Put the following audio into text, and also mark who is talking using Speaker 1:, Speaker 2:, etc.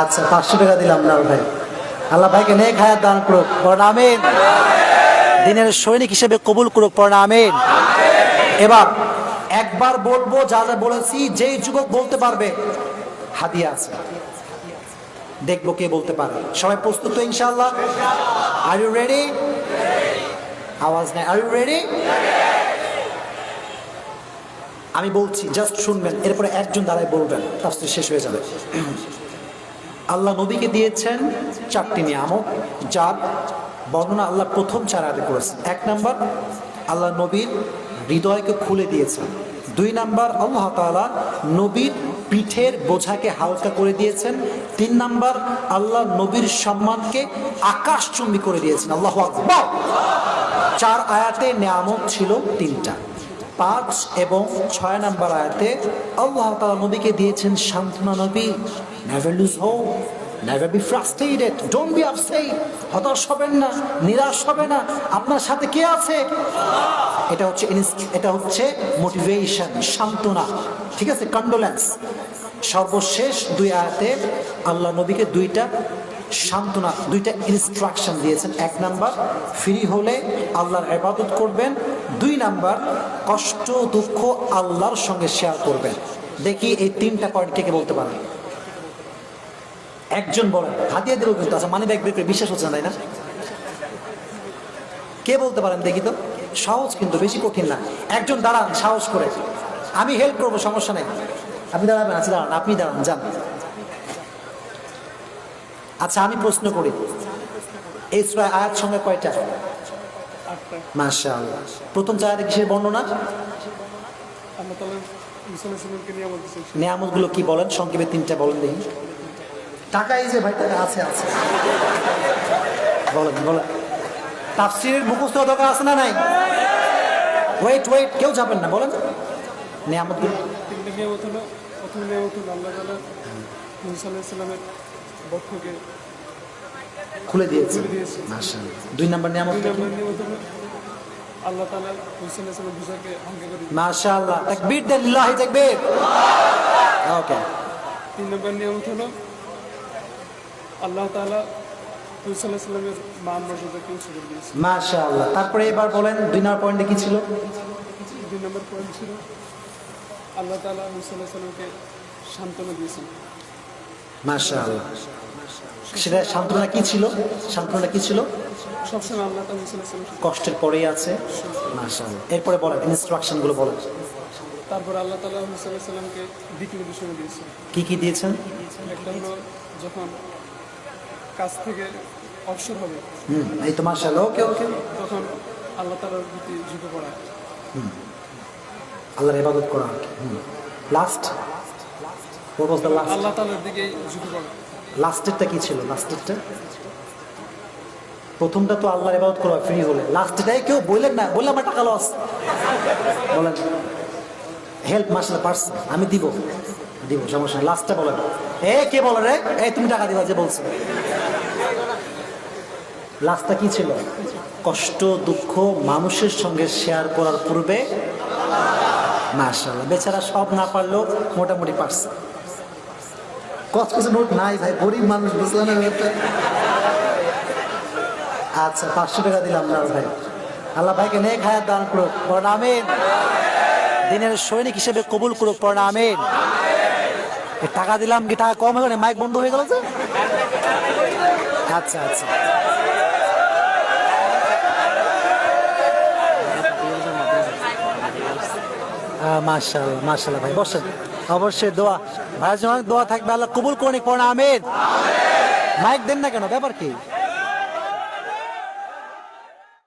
Speaker 1: আচ্ছা পাঁচশো টাকা দিলাম না ভাই। আল্লাহ ভাইকে নেক হায়াত দান করুক পড়া আমিন। দিনের সৈনিক হিসেবে কবুল করুক পড়া আমিন। এবার একবার বলব, যা যা বলেছি, যেই যুবক বলতে পারবে, হাদিয়া আছে। দেখব কে বলতে পারে। সবাই প্রস্তুত ইনশাল্লাহ আর ইউ রেডি আওয়াজ নেই। আর ইউ রেডি আমি বলছি জাস্ট শুনবেন, এরপরে একজন দাঁড়ায় বলবেন, তাফসীর শেষ হয়ে যাবে। আল্লাহ নবীকে দিয়েছেন চারটি নিয়ামত যার বর্ণনা আল্লাহ প্রথম চার আগে করেছেন। এক নাম্বার, আল্লাহ নবীর হৃদয়কে খুলে দিয়েছেন। দুই নাম্বার, আল্লাহ তাআলা নবীর পিঠের বোঝাকে হালকা করে দিয়েছেন। তিন নাম্বার, আল্লাহ নবীর সম্মানকে আকাশচুম্বী করে দিয়েছেন। আল্লাহ চার আয়াতে নিয়ামত ছিল তিনটা। পাঁচ এবং ছয় নাম্বার আয়াতে আল্লাহ তালা নবীকে দিয়েছেন সান্ত্বনা নবী। Never lose hope never be frustrated don't be upset হতাশ হবেন না, নিরাশ হবে না, আপনার সাথে কে আছে? এটা হচ্ছে এটা হচ্ছে মোটিভেশন সান্ত্বনা, ঠিক আছে? কন্ডোলেন্স সর্বশেষ দুই আয়াতে আল্লাহ নবীকে দুইটা সান্ত্বনা, দুইটা ইনস্ট্রাকশন দিয়েছেন। এক নাম্বার, ফ্রি হলে আল্লাহর ইবাদত করবেন দুই নাম্বার, কষ্ট, দুঃখ আল্লাহর সঙ্গে শেয়ার করবেন। দেখি এই তিনটা পয়েন্ট কে বলতে পারেন একজন বলেন হাতিয়ে দিলেও কিন্তু আচ্ছা মানি ব্যাগ বের করে বিশ্বাস হচ্ছে না, তাই না? কে বলতে পারেন দেখি তো? সহজ কিন্তু বেশি কঠিন না। একজন দাঁড়ান, সাহস করে। আমি হেল্প করব, সমস্যা নেই। আপনি দাঁড়াবেন আচ্ছা দাঁড়ান, আপনি দাঁড়ান, যান। আচ্ছা আমি প্রশ্ন করি। এই আয়াত সঙ্গে কয়টা? মাশা প্রথম চায়াতে কিসের বর্ণনা? নিয়ামতগুলো কি বলেন? সংক্ষেপে তিনটা বলেন দেখি। টাকা এই যে ভাই টাকা আছে আছে। বলেন বলেন। তাফসিরের মুখস্থ দরকার আছে না নাই? ওয়েট ওয়েট কেউ যাবেন না বলেন। নিয়ামতগুলো
Speaker 2: তিনটে নিয়ামত হলো। প্রথম নিয়ামত আল্লাহ তালা মুসা আলাইসাল্লামের বক্ষকে
Speaker 1: খুলে দিয়েছে। মাশাআল্লাহ। দুই নাম্বার নিয়ামত
Speaker 2: দুই নম্বর নিয়ামত হলো আল্লাহ তালা মুসা আলাইসাল্লাম বুঝাকে হালকা করে দিয়েছে।
Speaker 1: মাশাআল্লাহ। তাকবীর দেন তাকবীর। ওকে
Speaker 2: তিন নম্বর নিয়ামত হলো আল্লাহ তালা মুসা আলাইসাল্লামের মান মর্যাদাকে উঁচু দিয়েছে।
Speaker 1: মাশাআল্লাহ। তারপরে এবার বলেন দুই নাম্বার পয়েন্টে কি ছিল?
Speaker 2: দুই নম্বর পয়েন্ট ছিল আল্লাহ সান্ত্বনা দিয়েছেন।
Speaker 1: মাশাআল্লাহ। সেটা সান্ত্বনা কি ছিল? সান্ত্বনা কি ছিল? কষ্টের পরেই আছে। মাশাআল্লাহ। এরপরে বলেন ইনস্ট্রাকশনগুলো বলেন।
Speaker 2: তারপর আল্লাহ তালা আলাইসাল্লামকে দিক নির্দেশনা দিয়েছেন।
Speaker 1: কি কি দিয়েছেন?
Speaker 2: একটা হলো যখন কাজ থেকে অবসর হবে
Speaker 1: হুম এই তো মাশাআল্লাহ ওকে ওকে।
Speaker 2: তখন আল্লাহ তালার প্রতি ঝুঁকে পড়া।
Speaker 1: আল্লাহর ইবাদত করা last what was the last?
Speaker 2: আল্লাহ তালার দিকেই ঝুঁকে পড়া।
Speaker 1: লাস্টেরটা কি ছিল? লাস্টেরটা প্রথমটা তো আল্লাহর ইবাদত করা ফ্রি হলে। লাস্টটাই কেউ বললেন না বললে আমার টাকা লস বলেন হেল্প মাসলে পারস আমি দিব। দিব সমস্যা নেই। লাস্টটা বলেন। এ কে বলে রে? এই তুমি টাকা দিবা যে বলছো। লাস্টটা কি ছিল? কষ্ট দুঃখ মানুষের সঙ্গে শেয়ার করার পূর্বে মাশাল্লাহ বেচারা সব না পারলেও মোটামুটি পারছে কত কিছু নোট নাই ভাই, গরিব মানুষ, বুঝলেন আচ্ছা পাঁচশো টাকা দিলাম না ভাই। আল্লাহ ভাইকে নেক হায়াত দান করুক পড়া আমিন। দিনের সৈনিক হিসেবে কবুল করুক পড়া আমিন। টাকা দিলাম কি টাকা কম হয়ে গেল? মাইক বন্ধ হয়ে গেল যে? আচ্ছা আচ্ছা। মাশাল্লাহ মাশাল্লাহ ভাই, বসেন। অবশ্যই দোয়া। ভাই দোয়া থাকবে, আল্লাহ কবুল করে পড়া আমিন। মাইক দেন না কেন, ব্যাপার কি?